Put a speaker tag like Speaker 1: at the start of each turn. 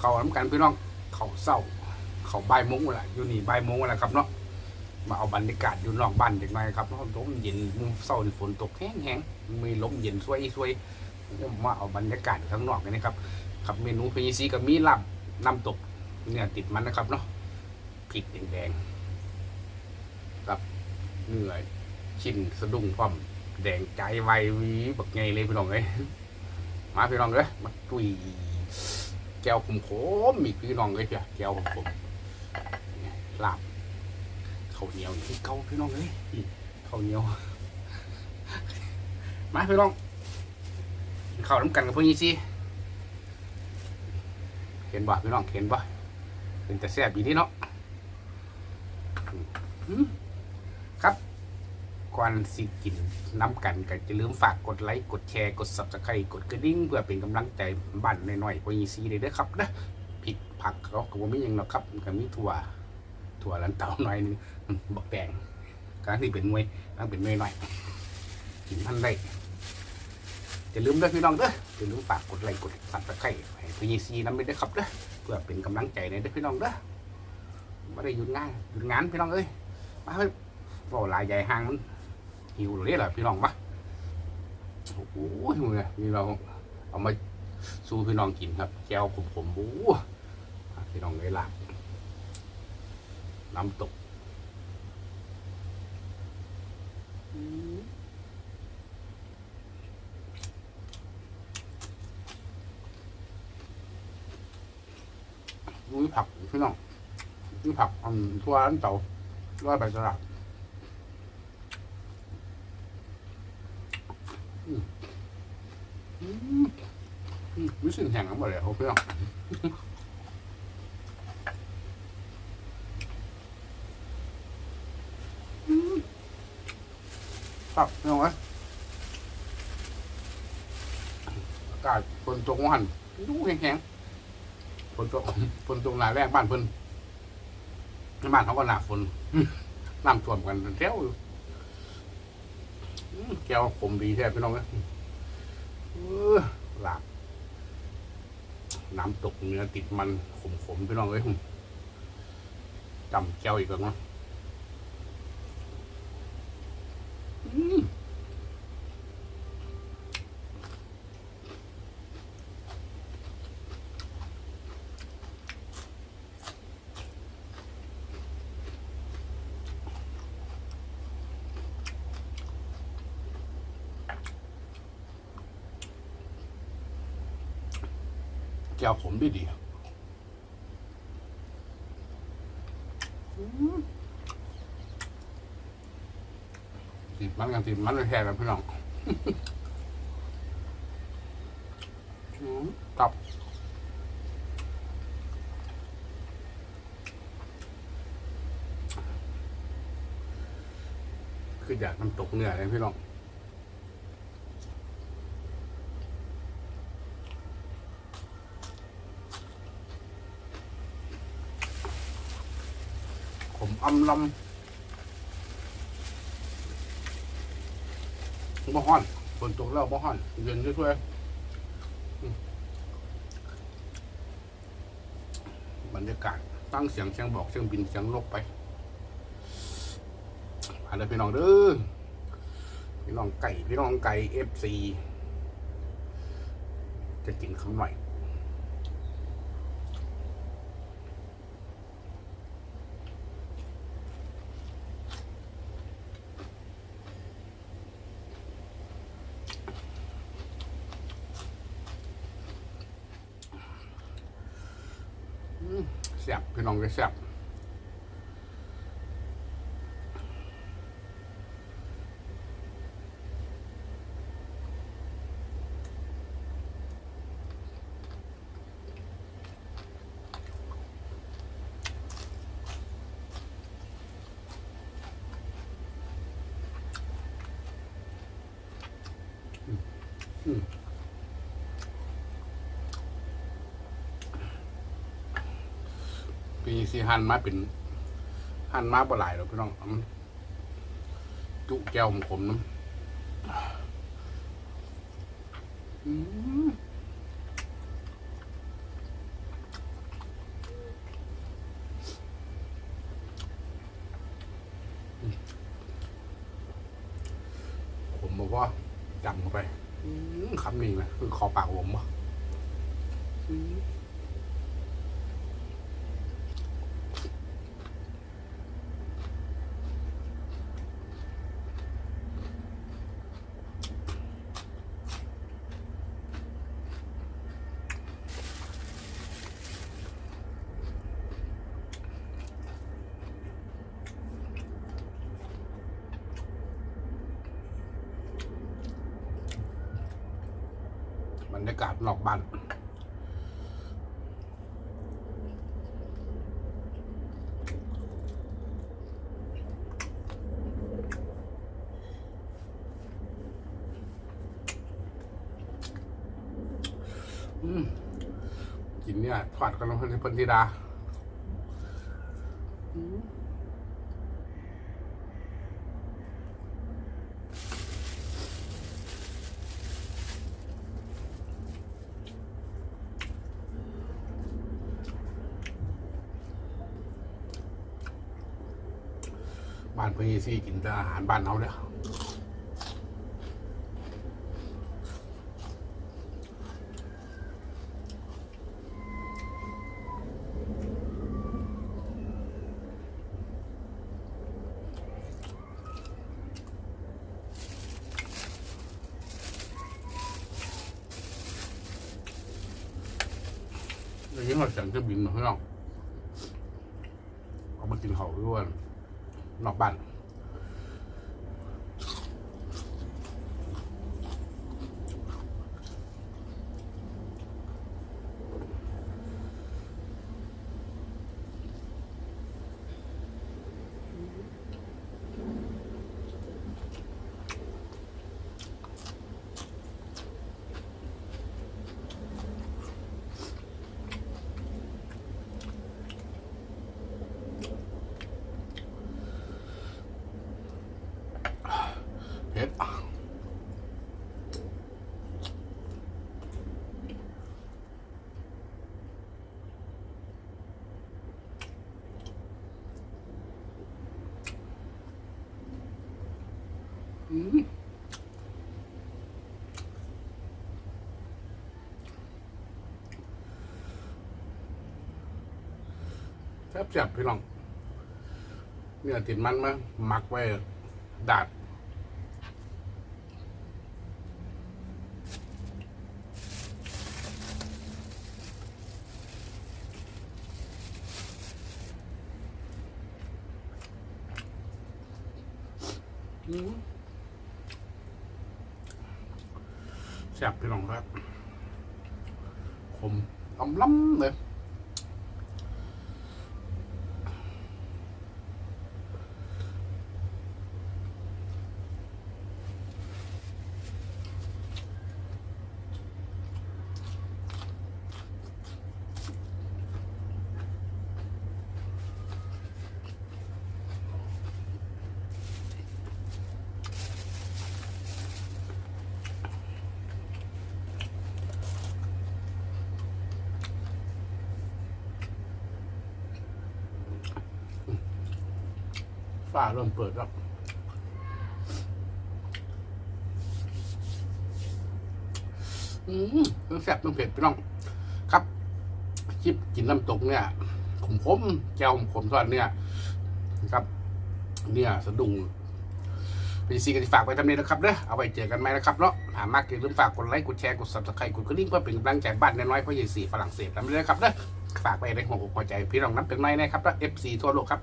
Speaker 1: มากินข้าวน้ำกันพี่น้องเขาเศร้า เขาวบ่ายโมงแหละอยู่นี่ใบายโมงแหละครับเนาะมาเอาบรรยากาศอยู่นอกบ้านเด็กน้อยครับเนาะลมเย็นมุมเศร้านี่ฝนตกแห้งๆมีลมเย็นสวยสวยมาเอาบรรยากาศข้างนอกกันนะครับครับเมนูพีซีกับมีลาบน้ำตกเนื้อติดมันนะครับเนาะพริกแดงๆกับเนื้อชิ้นสะดุ้งพร้อมแดงใจไววีบักไงเลยพี่น้องเอ้ยมาพี่น้องเอ้ยมาตุย แก้วขมขมๆอีกพี่น้องเอ้ยเพียแก้วขมขมลาบข้าวเหนียวที่เก่าพี่น้องเอ้ยอีข้าวเหนียวมาพี่น้องกินข้าวน้ำกันกับพวกนี้สิเห็นบ่พี่น้องเห็นบ่เป็นแต่แซ่บอีนี่เนาะอืม ก่อนสิกินน้ำกันก็จะลืมฝากกดไลค์กดแชร์กด subscribe กดกระดิ่งเพื่อเป็นกำลังใจบ้านหน้อยๆพอยีซีเลยเด้อครับนะผิดผักก็ก็บ่มีหยังหรอกครับก็มีถั่วถั่วลันเตาหน่อยหนึงบักแตงกลังที่เป็นมวยกำลังเป็นมวยหน่อยกินท่านได้จะลืมด้อพี่น้องเด้อจะลืมฝากกดไลค์กด subscribe ให้พอยีซีน้ำไปด้อครับเด้อเพื่อเป็นกำลังใจในเด้อพี่น้องเด้อไม่ได้หยุดงานหยุดงานพี่น้องเอ้ยมาเฮ้ยบ่หลายใหญ่ห่างมัน หิวเลยเหรอพี่น้องปะโอ้โหมึงเนี่ยนี่เราเอามาสู้พี่น้องกินครับแก้วผมผมบู๊พี่น้องเลยลาบน้ำตกนี่ผักพี่น้องนี่ผักอืมทั่วร้านเต่าร้อยใบสลัด อืมอืมรู้สึกแห้งกันหมดเลยเขาเพื่อนครับเพื่อนวะอากาศฝนตกวันดูแห้งๆฝนตกฝนตกหนายแรกบ้านเพิ่นบ้านเขาก็หนาฝนน้ำท่วมกันแถวอยู่ แก้วขมดีแท้พี่น้องเอ้ยหลาบน้ำตกเนื้อติดมันขมๆพี่น้องเอ้ยจำแก้วอีกแล้วเนาะ วขมดีดีติดมันกันติดมันเลยแท้แล้วพี่น้องกลับคืออยากน้ำตกเนื้อเลยพี่น้อง ผมอำ ลำบ่ฮ้อนฝนตกแล้วบ่ฮ้อน เย็นช่วยบรรยากาศตั้งเสียงเสียงบอกเสียงบินเสียงลกไปอะไรพี่น้องเด้อพี่น้องไก่ พี่น้องไก่เอฟซีจะกินคำหน่อย แซ่บพี่น้องก็แซ่บ ปีสีหันมาเป็นหันมาบ่หลายหรอกพี่น้องจุแก้วของผมน้ำผมบอกว่าจำเข้าไปคำนี้นะคือขอปากผมวะ รรยากาศนอกบ้านกินเนี่ยทอดกันลงไปในพันธิดาอื บ้านเพี่อนซี่กินแต่อาหารบ้านเขาเนี่ยอย่างนี้เราสั่งเครื่องบินมาให้น้องเอามากินเขาด้วย นอกบ้าน แซ่บๆพี่น้องเนี่ยติดมันมาหมักไว้ดาดอืม แซ่บพี่น้องครับ ขมลำล้ำเลย ฝ้าเริ่มเปิดแล้วอืมทั้งแซ่บทั้งเผ็ดพี่น้อง ครับคลิปกินน้ำตกเนี่ยขมขมแก้วขมทอดเนี่ยครับ เนี่ยสะดุ้งพีซีกันฝากไว้ทำนี้นะครับเด้อเอาไว้เจอกันไหมนะครับเนาะหามากอย่าลืมฝากกดไลค์กดแชร์กดซับสไครต์กดกระดิ่งเพื่อเป็นกำลังใจบ้านน้อยๆเพราะยายสีฝรั่งเศสทำนี้นะครับเด้อฝากไปในหัวอกหัวใจพี่น้องนับเป็นน้นะครับแล้วเอฟซีทั่วโลกครับ